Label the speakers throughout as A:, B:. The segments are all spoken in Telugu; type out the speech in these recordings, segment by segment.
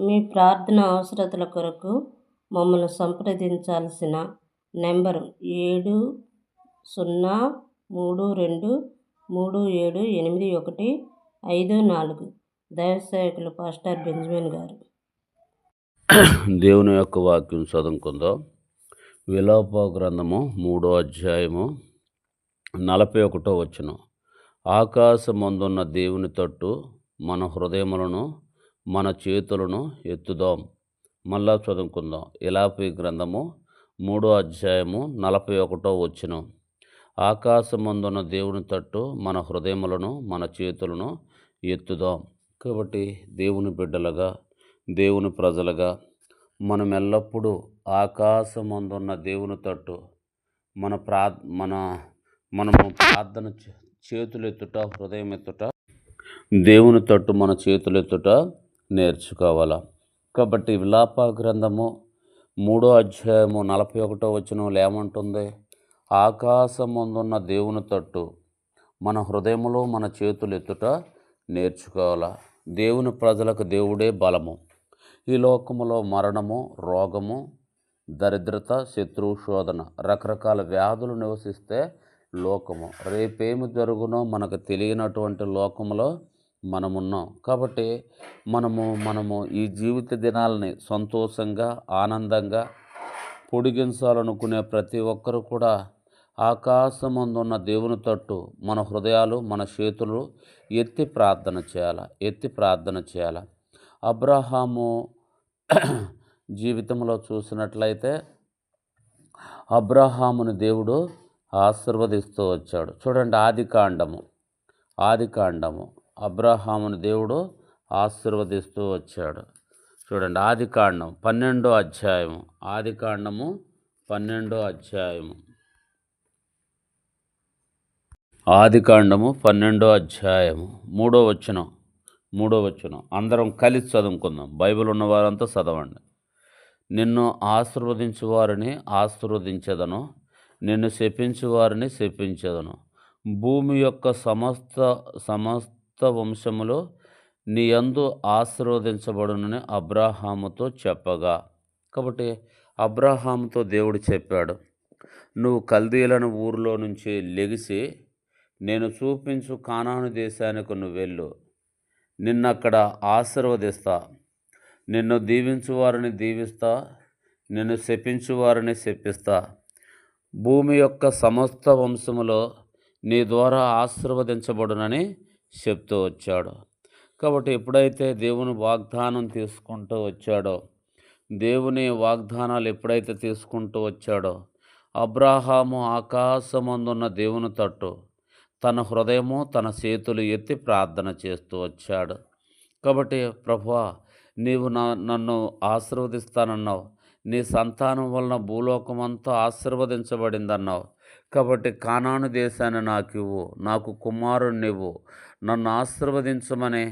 A: మీ ప్రార్థన అవసరతల కొరకు మమ్మల్ని సంప్రదించాల్సిన నెంబరు ఏడు సున్నా మూడు రెండు మూడు ఏడు ఎనిమిది ఒకటి ఐదు నాలుగు. దైవసేవకులు పాస్టర్ బెంజమిన్ గారు.
B: దేవుని యొక్క వాక్యం చదువుకుందాం. విలోప గ్రంథము మూడో అధ్యాయము నలభై ఒకటో వచనం. ఆకాశమందున్న దేవుని తట్టు మన హృదయములను మన చేతులను ఎత్తుదాం. మళ్ళా చదువుకుందాం. ఇలాపి గ్రంథము మూడో అధ్యాయము నలభై ఒకటో వచ్చిన ఆకాశమందున దేవుని తట్టు మన హృదయములను మన చేతులను ఎత్తుదాం. కాబట్టి దేవుని బిడ్డలుగా దేవుని ప్రజలుగా మనం ఎల్లప్పుడూ ఆకాశమందున్న దేవుని తట్టు మన ప్రా మన మనము ప్రార్థన చేతులెత్తుట హృదయం ఎత్తుట దేవుని తట్టు మన చేతులెత్తుట నేర్చుకోవాలా? కాబట్టి విలాప గ్రంథము మూడో అధ్యాయము నలభై ఒకటో వచనంలో ఏమంటుంది? ఆకాశముందున్న దేవుని తట్టు మన హృదయములో మన చేతులు ఎత్తుట నేర్చుకోవాలా? దేవుని ప్రజలకు దేవుడే బలము. ఈ లోకములో మరణము రోగము దరిద్రత శత్రువు శోధన రకరకాల వ్యాధులు నివసిస్తే లోకము. రేపేమి జరుగునో మనకు తెలియనటువంటి లోకములో మనమున్నాం. కాబట్టి మనము మనము ఈ జీవిత దినాలని సంతోషంగా ఆనందంగా పొడిగించాలనుకునే ప్రతి ఒక్కరు కూడా ఆకాశమందున్న దేవుని తట్టు మన హృదయాలు మన చేతులు ఎత్తి ప్రార్థన చేయాలి ఎత్తి ప్రార్థన చేయాలి. అబ్రహాము జీవితంలో చూసినట్లయితే అబ్రహాముని దేవుడు ఆశీర్వదిస్తూ వచ్చాడు. చూడండి ఆది కాండము ఆది కాండము. అబ్రహాముని దేవుడు ఆశీర్వదిస్తూ వచ్చాడు. చూడండి ఆది కాండం పన్నెండో అధ్యాయము. ఆది కాండము పన్నెండో అధ్యాయము. ఆది కాండము పన్నెండో అధ్యాయము. మూడో వచనం మూడో వచనం. అందరం కలిసి చదువుకుందాం. బైబిల్ ఉన్న వారంతా చదవండి. నిన్ను ఆశీర్వదించు వారిని ఆశీర్వదించదను. నిన్ను శపించు వారిని శపించదను. భూమి యొక్క సమస్త సమస్త వంశములో నీ యందు ఆశీర్వదించబడునని అబ్రాహాముతో చెప్పగా. కాబట్టి అబ్రాహాముతో దేవుడు చెప్పాడు నువ్వు కల్దీలను ఊరిలో నుంచి లెగిసి నేను చూపించు కానాను దేశానికి నువ్వు వెళ్ళు. నిన్నక్కడ ఆశీర్వదిస్తా. నిన్ను దీవించు వారిని దీవిస్తా. నిన్ను శపించు వారిని శపిస్తా. భూమి యొక్క సమస్త వంశములో నీ ద్వారా ఆశీర్వదించబడునని చెప్తూ వచ్చాడు. కాబట్టి ఎప్పుడైతే దేవుని వాగ్దానం తీసుకుంటూ వచ్చాడో దేవుని వాగ్దానాలు ఎప్పుడైతే తీసుకుంటూ వచ్చాడో అబ్రాహాము ఆకాశమందున్న దేవుని తట్టు తన హృదయము తన చేతులు ఎత్తి ప్రార్థన చేస్తూ వచ్చాడు. కాబట్టి ప్రభువా నీవు నా నన్ను ఆశీర్వదిస్తానన్నావు. నీ సంతానం వలన భూలోకమంతా ఆశీర్వదించబడిందన్నావు. కాబట్టి కానాను దేశాన్ని నాకు ఇవ్వు నాకు కుమారుణ్ణివ్వు నన్ను ఆశీర్వదించమని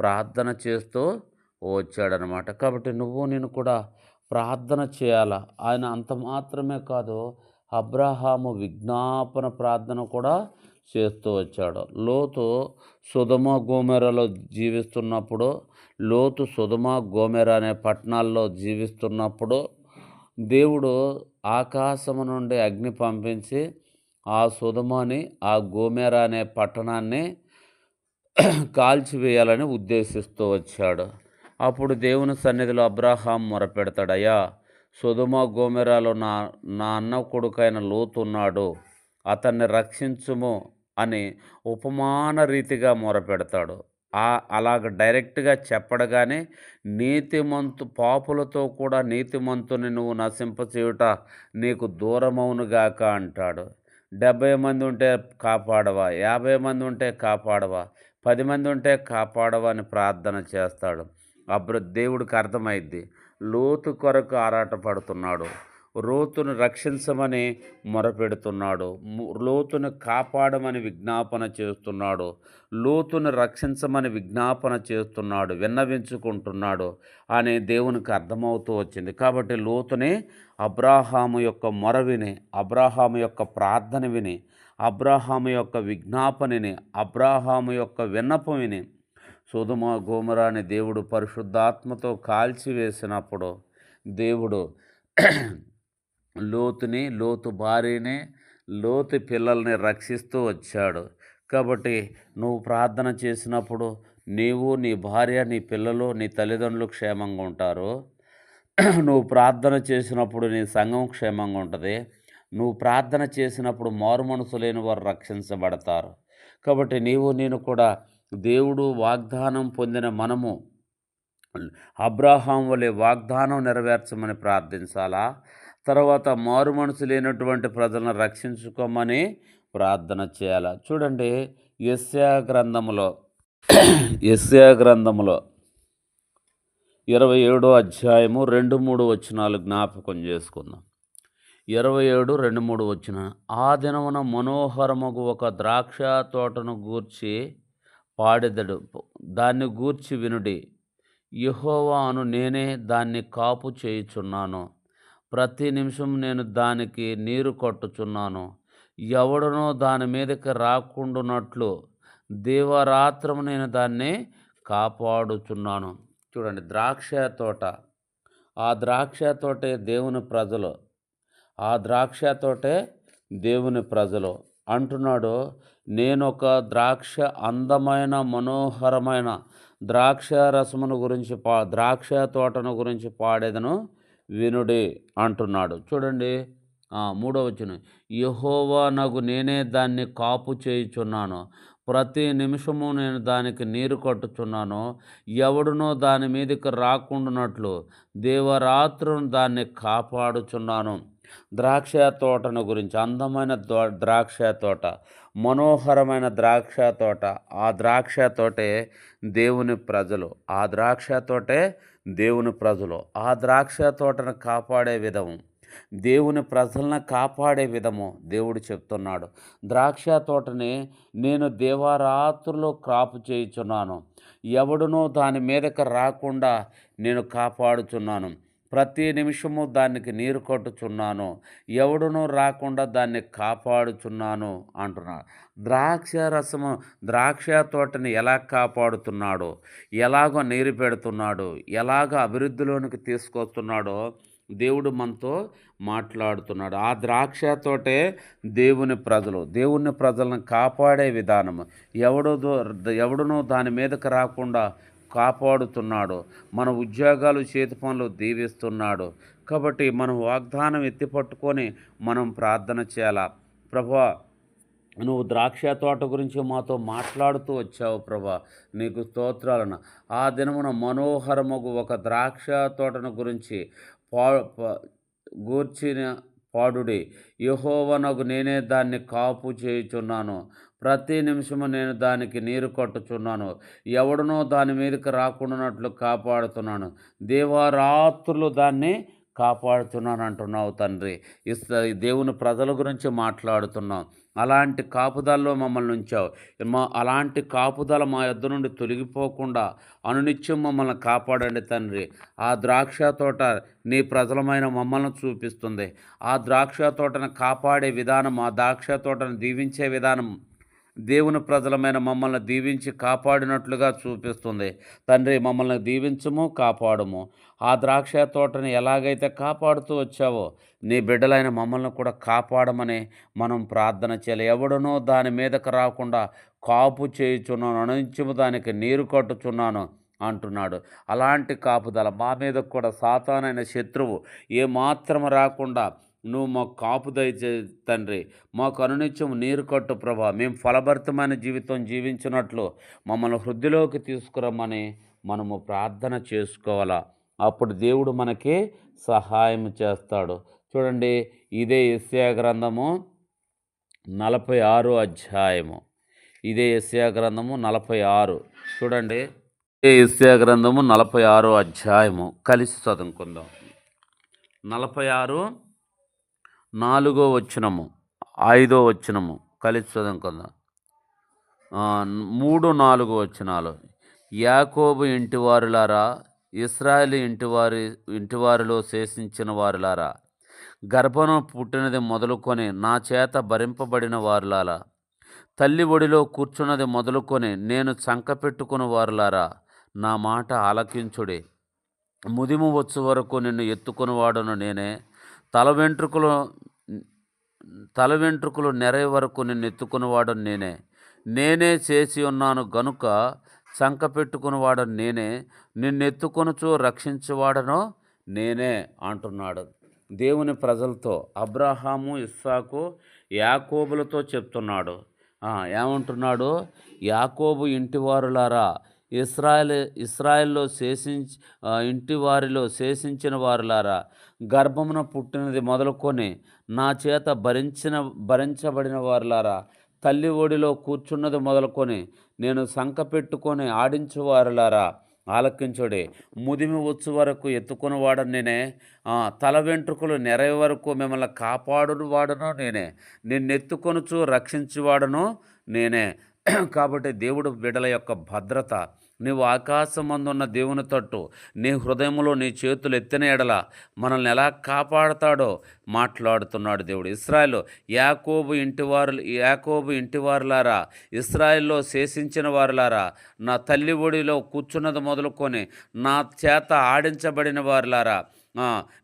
B: ప్రార్థన చేస్తూ వచ్చాడనమాట. కాబట్టి నువ్వు నేను కూడా ప్రార్థన చేయాలా? ఆయన అంత మాత్రమే కాదు అబ్రహాము విజ్ఞాపన ప్రార్థన కూడా చేస్తూ వచ్చాడు. లోతు సుధమ గోమెరలో జీవిస్తున్నప్పుడు లోతు సుధమ గోమెర అనే పట్టణాల్లో జీవిస్తున్నప్పుడు దేవుడు ఆకాశము నుండి అగ్ని పంపించి ఆ సుధమని ఆ గోమెర అనే పట్టణాన్ని కాల్చివేయాలని ఉద్దేశిస్తూ వచ్చాడు. అప్పుడు దేవుని సన్నిధిలో అబ్రహాం మొరపెడతాడయ్యా సుధుమ గోమెరాలో నా నా అన్న కొడుకైన లోతున్నాడు అతన్ని రక్షించుము అని ఉపమాన రీతిగా మొరపెడతాడు. ఆ అలాగ డైరెక్ట్గా చెప్పడగానే నీతిమంతు పాపులతో కూడా నీతిమంతుని నువ్వు నశింపచేయుట నీకు దూరమవునుగాక అంటాడు. డెబ్బై మంది ఉంటే కాపాడవా? యాభై మంది ఉంటే కాపాడవా? పది మంది ఉంటే కాపాడవా అని ప్రార్థన చేస్తాడు. అప్పుడు దేవుడికి అర్థమైద్ది. లోతు కొరకు ఆరాటపడుతున్నాడు. లోతును రక్షించమని మొరపెడుతున్నాడు. లోతును కాపాడమని విజ్ఞాపన చేస్తున్నాడు. లోతును రక్షించమని విజ్ఞాపన చేస్తున్నాడు. విన్నవించుకుంటున్నాడు అనే దేవునికి అర్థమవుతూ వచ్చింది. కాబట్టి లోతుని అబ్రాహాము యొక్క మొర విని అబ్రాహాము యొక్క ప్రార్థన విని అబ్రాహాము యొక్క విజ్ఞాపనని అబ్రాహాము యొక్క విన్నపం విని సుధుమ గోమరాని దేవుడు పరిశుద్ధాత్మతో కాల్చివేసినప్పుడు దేవుడు లోతుని లోతు భార్యని లోతు పిల్లల్ని రక్షిస్తూ వచ్చాడు. కాబట్టి నువ్వు ప్రార్థన చేసినప్పుడు నీవు నీ భార్య నీ పిల్లలు నీ తల్లిదండ్రులు క్షేమంగా ఉంటారు. నువ్వు ప్రార్థన చేసినప్పుడు నీ సంఘం క్షేమంగా ఉంటుంది. నువ్వు ప్రార్థన చేసినప్పుడు మారు మనసు లేని వారు రక్షించబడతారు. కాబట్టి నీవు నేను కూడా దేవుడు వాగ్దానం పొందిన మనము అబ్రాహాం వలె వాగ్దానం నెరవేర్చమని ప్రార్థించాలా? తర్వాత మారు మనసు లేనటువంటి ప్రజలను రక్షించుకోమని ప్రార్థన చేయాలా. చూడండి యస్యా గ్రంథములో యస్యా గ్రంథములో ఇరవై ఏడో అధ్యాయము రెండు మూడు వచనాలు జ్ఞాపకం చేసుకుందాం. ఇరవై ఏడు రెండు మూడు వచ్చిన ఆ దినమున మనోహరముగు ఒక ద్రాక్ష తోటను గూర్చి పాడెదడు. దాన్ని గూర్చి వినుడి యహోవాను నేనే దాన్ని కాపు చేయుచున్నాను. ప్రతి నిమిషం నేను దానికి నీరు కొట్టుచున్నాను. ఎవడనో దాని మీదకి రాకుండానట్లు దేవరాత్రము నేను దాన్ని కాపాడుచున్నాను. చూడండి ద్రాక్ష తోట. ఆ ద్రాక్ష తోటే దేవుని ప్రజలు. ఆ ద్రాక్ష తోటే దేవుని ప్రజలు. అంటున్నాడు నేను ఒక ద్రాక్ష అందమైన మనోహరమైన ద్రాక్ష రసమును గురించి పా ద్రాక్ష తోటను గురించి పాడేదను. వినుడి అంటున్నాడు. చూడండి మూడవ మూడో యహోవా నగు నేనే దాన్ని కాపు చేయుచున్నాను. ప్రతి నిమిషము నేను దానికి నీరు కట్టుచున్నాను. ఎవడునో దాని మీదకి రాకుండానట్లు దేవరాత్రును దాన్ని కాపాడుచున్నాను. ద్రాక్ష తోటను గురించి అందమైన ద్రాక్ష తోట మనోహరమైన ద్రాక్ష తోట ఆ ద్రాక్ష తోటే దేవుని ప్రజలు. ఆ ద్రాక్ష తోటే దేవుని ప్రజలు. ఆ ద్రాక్ష తోటను కాపాడే విధము. దేవుని ప్రజలను కాపాడే విధము దేవుడు చెప్తున్నాడు. ద్రాక్ష తోటని నేను దేవారాత్రులు క్రాపు చేయుచున్నాను. ఎవడునో దాని మీదకి రాకుండా నేను కాపాడుచున్నాను. ప్రతి నిమిషము దానికి నీరు కొట్టుచున్నాను. ఎవడునూ రాకుండా దాన్ని కాపాడుచున్నాను అంటున్నాడు. ద్రాక్ష రసము ద్రాక్ష తోటని ఎలా కాపాడుతున్నాడో? ఎలాగో నీరు పెడుతున్నాడు? ఎలాగ అభివృద్ధిలోనికి తీసుకొస్తున్నాడో దేవుడు మనతో మాట్లాడుతున్నాడు. ఆ ద్రాక్ష తోటే దేవుని ప్రజలు దేవుని ప్రజలను కాపాడే విధానం ఎవడు ఎవడునో దాని మీదకి రాకుండా కాపాడుతున్నాడు. మన ఉద్యోగాలు చేతి పనులు దీవిస్తున్నాడు. కాబట్టి మనం వాగ్దానం ఎత్తిపట్టుకొని మనం ప్రార్థన చేయాలా. ప్రభా నువ్వు ద్రాక్ష తోట గురించి మాతో మాట్లాడుతూ వచ్చావు ప్రభా. నీకు స్తోత్రాలను. ఆ దినమున మనోహరముగు ఒక ద్రాక్ష తోటను గురించి పా గూర్చిన పాడుడి. యహోవనకు నేనే దాన్ని కాపు చేయుచున్నాను. ప్రతి నిమిషము నేను దానికి నీరు కొట్టుచున్నాను. ఎవడనో దాని మీదకి రాకుండానట్లు కాపాడుతున్నాను. దేవారాత్రులు దాన్ని కాపాడుతున్నాను అంటున్నావు తండ్రి దేవుని ప్రజల గురించి మాట్లాడుతున్నాం అలాంటి కాపుదలలో మమ్మల్ని ఉంచావు. మా అలాంటి కాపుదల మా యొద్ద నుండి తొలగిపోకుండా అనునిత్యం మమ్మల్ని కాపాడండి తండ్రి. ఆ ద్రాక్ష తోట నీ ప్రజలమైన మమ్మల్ని చూపిస్తుంది. ఆ ద్రాక్ష తోటను కాపాడే విధానం ఆ ద్రాక్ష తోటను దీవించే విధానం దేవుని ప్రజలమైన మమ్మల్ని దీవించి కాపాడినట్లుగా చూపిస్తుంది. తండ్రి మమ్మల్ని దీవించము కాపాడము. ఆ ద్రాక్ష తోటని ఎలాగైతే కాపాడుతూ వచ్చావో నీ బిడ్డలైన మమ్మల్ని కూడా కాపాడమని మనం ప్రార్థన చేయాలి. ఎవడనో దాని మీదకు రాకుండా కాపు చేయుచున్నాను అణించము దానికి నీరు కట్టుచున్నాను అంటున్నాడు. అలాంటి కాపుదల మా మీద కూడా సాతానైన శత్రువు ఏ మాత్రం రాకుండా నువ్వు మాకు కాపు దయచే తండ్రి మాకు అనునిత్యం నీరు కట్టు ప్రభా. మేము ఫలభరితమైన జీవితం జీవించినట్లు మమ్మల్ని వృద్ధిలోకి తీసుకురమ్మని మనము ప్రార్థన చేసుకోవాలా? అప్పుడు దేవుడు మనకి సహాయం చేస్తాడు. చూడండి ఇదే ఎస్యా గ్రంథము నలభై ఆరు అధ్యాయము. ఇదే ఎస్యా గ్రంథము నలభై ఆరు. చూడండి ఇదే ఎస్యా గ్రంథము నలభై ఆరు అధ్యాయము. కలిసి చదువుకుందాం. నలభై ఆరు నాలుగో వచనము ఐదో వచనము కలిసి చదువుకుందాం మూడు నాలుగు వచనాలు. యాకోబు ఇంటివారులారా ఇస్రాయేల్ ఇంటివారి ఇంటివారిలో శేషించిన వారులారా గర్భను పుట్టినది మొదలుకొని నా చేత భరింపబడిన వారులారా తల్లి ఒడిలో కూర్చున్నది మొదలుకొని నేను చంక పెట్టుకున్న వారులారా నా మాట ఆలకించుడి. ముదిము వచ్చు వరకు నిన్ను ఎత్తుకునివాడును నేనే. తల వెంట్రుకలు తల వెంట్రుకలు నెరయ వరకు నిన్ను ఎత్తుకునివాడు నేనే. నేనే చేసి ఉన్నాను గనుక చంక పెట్టుకునివాడు నేనే. నిన్నెత్తుకొనుచు రక్షించువాడను నేనే అంటున్నాడు. దేవుని ప్రజలతో అబ్రహాము ఇస్సాకు యాకోబులతో చెప్తున్నాడు. ఏమంటున్నాడు? యాకోబు ఇంటివారులారా ఇస్రాయల్ ఇస్రాయల్లో శేషించి ఇంటి వారిలో శేషించిన వారులారా గర్భమున పుట్టినది మొదలుకొని నా చేత భరించిన భరించబడిన వారులారా తల్లి ఒడిలో కూర్చున్నది మొదలుకొని నేను సంక పెట్టుకొని ఆడించువారులారా ఆలకించుడే. ముదిమి వచ్చు వరకు ఎత్తుకుని వాడను నేనే. తల వెంట్రుకలు నెరవి వరకు మిమ్మల్ని కాపాడు వాడను నేనే. నిన్నెత్తుకొనుచు రక్షించువాడను నేనే. కాబట్టి దేవుడు బిడల యొక్క భద్రత నీవు ఆకాశమందున్న దేవుని తట్టు నీ హృదయంలో నీ చేతులు ఎత్తిన ఎడల మనల్ని ఎలా కాపాడుతాడో మాట్లాడుతున్నాడు దేవుడు. ఇస్రాయల్ యాకోబు ఇంటివారు యాకోబు ఇంటివారులారా ఇస్రాయల్లో శేషించిన వారులారా నా తల్లి ఒడిలో కూర్చున్నది మొదలుకొని నా చేత ఆడించబడిన వారులారా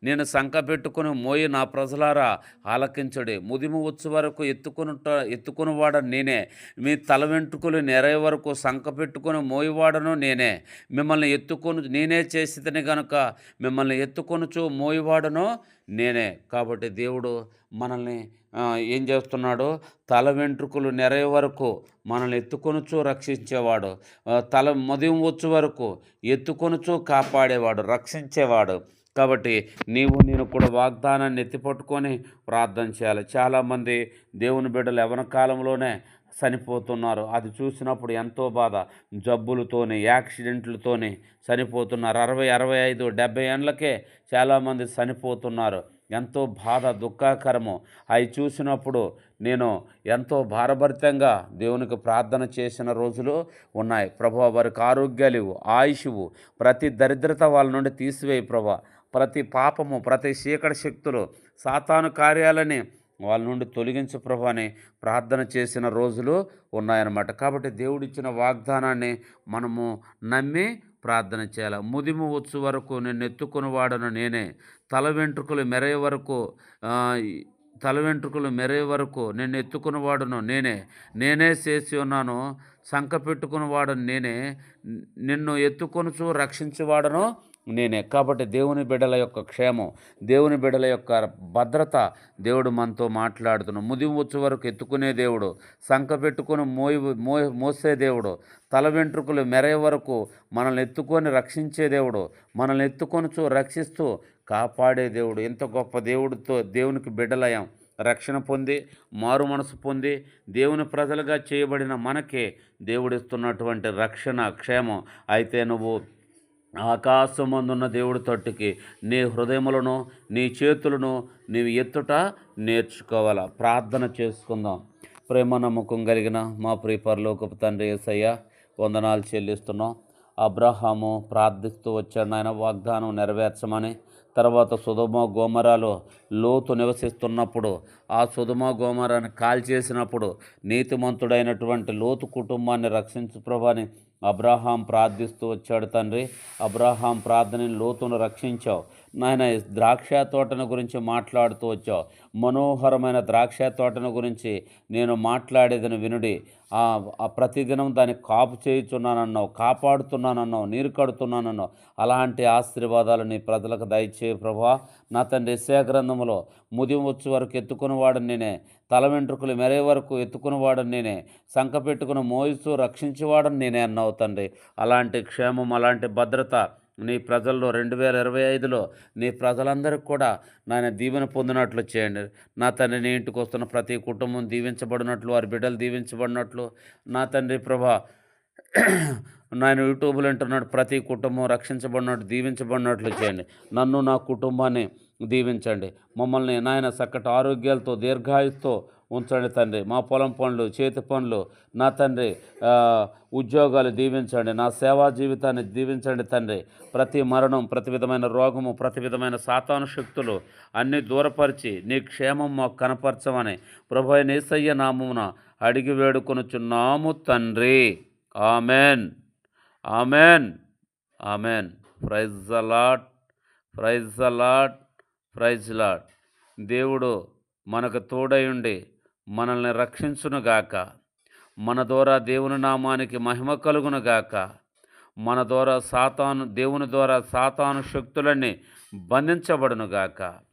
B: నేను సంక పెట్టుకుని మోయి నా ప్రజలారా ఆలకించడి. ముదిము వచ్చు వరకు ఎత్తుకునుట ఎత్తుకునివాడ నేనే. మీ తల వెంట్రుకలు నెరయ వరకు సంక పెట్టుకుని మోయివాడను నేనే. మిమ్మల్ని ఎత్తుకొని నేనే చేసిదని గనుక మిమ్మల్ని ఎత్తుకొనుచు మోయివాడను నేనే. కాబట్టి దేవుడు మనల్ని ఏం చేస్తున్నాడు? తల వెంట్రుకలు నెరయ వరకు మనల్ని ఎత్తుకొనుచు రక్షించేవాడు. తల మదిం వచ్చు వరకు ఎత్తుకొనుచు కాపాడేవాడు రక్షించేవాడు. కాబట్టి నీవు నేను కూడా వాగ్దానాన్ని ఎత్తిపట్టుకొని ప్రార్థన చేయాలి. చాలామంది దేవుని బిడ్డలు ఎవరి కాలంలోనే చనిపోతున్నారు. అది చూసినప్పుడు ఎంతో బాధ. జబ్బులతోని యాక్సిడెంట్లతోని చనిపోతున్నారు. అరవై అరవై ఐదు డెబ్బై ఏళ్ళకే చాలామంది చనిపోతున్నారు. ఎంతో బాధ దుఃఖకరము. అవి చూసినప్పుడు నేను ఎంతో భారభరితంగా దేవునికి ప్రార్థన చేసిన రోజులు ఉన్నాయి. ప్రభా వారికి ఆరోగ్యాలు ఇవ్వు ఆయుష్ ప్రతి దరిద్రత వాళ్ళ నుండి తీసివేయి ప్రభా. ప్రతి పాపము ప్రతి చీకటి శక్తులు సాతాను కార్యాలని వాళ్ళ నుండి తొలగించు ప్రభు అని ప్రార్థన చేసిన రోజులు ఉన్నాయన్నమాట. కాబట్టి దేవుడిచ్చిన వాగ్దానాన్ని మనము నమ్మి ప్రార్థన చేయాలి. ముదిము వచ్చు వరకు నేను ఎత్తుకుని వాడను నేనే. తల వెంట్రుకలు మెరయ వరకు తల వెంట్రుకలు మెరయ వరకు నేను ఎత్తుకుని వాడును నేనే. నేనే చేసి ఉన్నాను సంక పెట్టుకుని వాడను నేనే. నిన్ను ఎత్తుకొనుచు రక్షించేవాడను నేనే. కాబట్టి దేవుని బిడ్డల యొక్క క్షేమం దేవుని బిడ్డల యొక్క భద్రత దేవుడు మనతో మాట్లాడుతున్నాడు ముదివచ్చు వరకు ఎత్తుకునే దేవుడు సంక పెట్టుకొని మోయి మో మోసే దేవుడు తల వెంట్రుకలు మెరే వరకు మనల్ని ఎత్తుకొని రక్షించే దేవుడు మనల్ని ఎత్తుకొనుచు రక్షిస్తూ కాపాడే దేవుడు. ఎంత గొప్ప దేవుడితో దేవునికి బిడ్డలయం రక్షణ పొంది మారు మనసు పొంది దేవుని ప్రజలుగా చేయబడిన మనకే దేవుడిస్తున్నటువంటి రక్షణ క్షేమం. అయితే నువ్వు ఆకాశమందున్న దేవుడి తట్టుకి నీ హృదయములను నీ చేతులను నీవు ఎత్తుట నేర్చుకోవాలా? ప్రార్థన చేసుకుందాం. ప్రేమ నమ్మకం కలిగిన మా ప్రియపరలోకపు తండ్రి ఏసయ్య వందనాలు చెల్లిస్తున్నాం. అబ్రహాము ప్రార్థిస్తూ వచ్చాడు నాయన వాగ్దానం నెరవేర్చమని. తర్వాత సుధమ గోమరాలో లోతు నివసిస్తున్నప్పుడు ఆ సుధమ గోమరాన్ని కాల్చేసినప్పుడు నీతిమంతుడైనటువంటి లోతు కుటుంబాన్ని రక్షించు ప్రభాని అబ్రహాం ప్రార్థిస్తూ వచ్చాడు తండ్రి. అబ్రహాం ప్రార్థనని లోతును రక్షించావు. నాయన ద్రాక్ష తోటను గురించి మాట్లాడుతూ వచ్చావు. మనోహరమైన ద్రాక్ష తోటను గురించి నేను మాట్లాడేదని వినుడి. ఆ ప్రతిదినం దాన్ని కాపు చేయుచున్నానన్నావు కాపాడుతున్నానన్నావు నీరు కడుతున్నానన్నావు. అలాంటి ఆశీర్వాదాలు నీ ప్రజలకు దయచేయి ప్రభా నా తండ్రి యెషయా గ్రంథములో ముదిం వచ్చే వరకు ఎత్తుకునేవాడు నేనే తల వెంట్రుకలు మెరే వరకు ఎత్తుకునేవాడు నేనే సంక పెట్టుకుని మోయిస్తూ రక్షించేవాడని నేనే అన్నావు తండ్రి. అలాంటి క్షేమం అలాంటి భద్రత నీ ప్రజల్లో రెండు వేల ఇరవై ఐదులో నీ ప్రజలందరికీ కూడా నాయన దీవెన పొందినట్లు చేయండి. నా తండ్రి నీ ఇంటికి వస్తున్న ప్రతి కుటుంబం దీవించబడినట్లు వారి బిడ్డలు దీవించబడినట్లు. నా తండ్రి ప్రభా నాయన యూట్యూబ్లో వింటున్నాడు ప్రతి కుటుంబం రక్షించబడినట్టు దీవించబడినట్లు చేయండి. నన్ను నా కుటుంబాన్ని దీవించండి. మమ్మల్ని నాయన చక్కటి ఆరోగ్యాలతో దీర్ఘాయుతో ఉంచండి తండ్రి. మా పొలం పనులు చేతి పనులు నా తండ్రి ఉద్యోగాలు దీవించండి. నా సేవా జీవితాన్ని దీవించండి తండ్రి. ప్రతి మరణం ప్రతి విధమైన రోగము ప్రతి విధమైన సాతాను శక్తులు అన్నీ దూరపరిచి నీ క్షేమం మాకు కనపరచమని ప్రభు నేసయ్య నామమున అడిగి వేడుకొనుచున్నాము తండ్రి. Amen. Amen. Amen. Praise the Lord praise the Lord praise Lord దేవుడు మనకు తోడయుండి మనల్ని రక్షించునుగాక. మన ద్వారా దేవుని నామానికి మహిమ కలుగునుగాక. మన ద్వారా సాతాను దేవుని ద్వారా సాతాను శక్తులన్నీ బంధించబడునుగాక.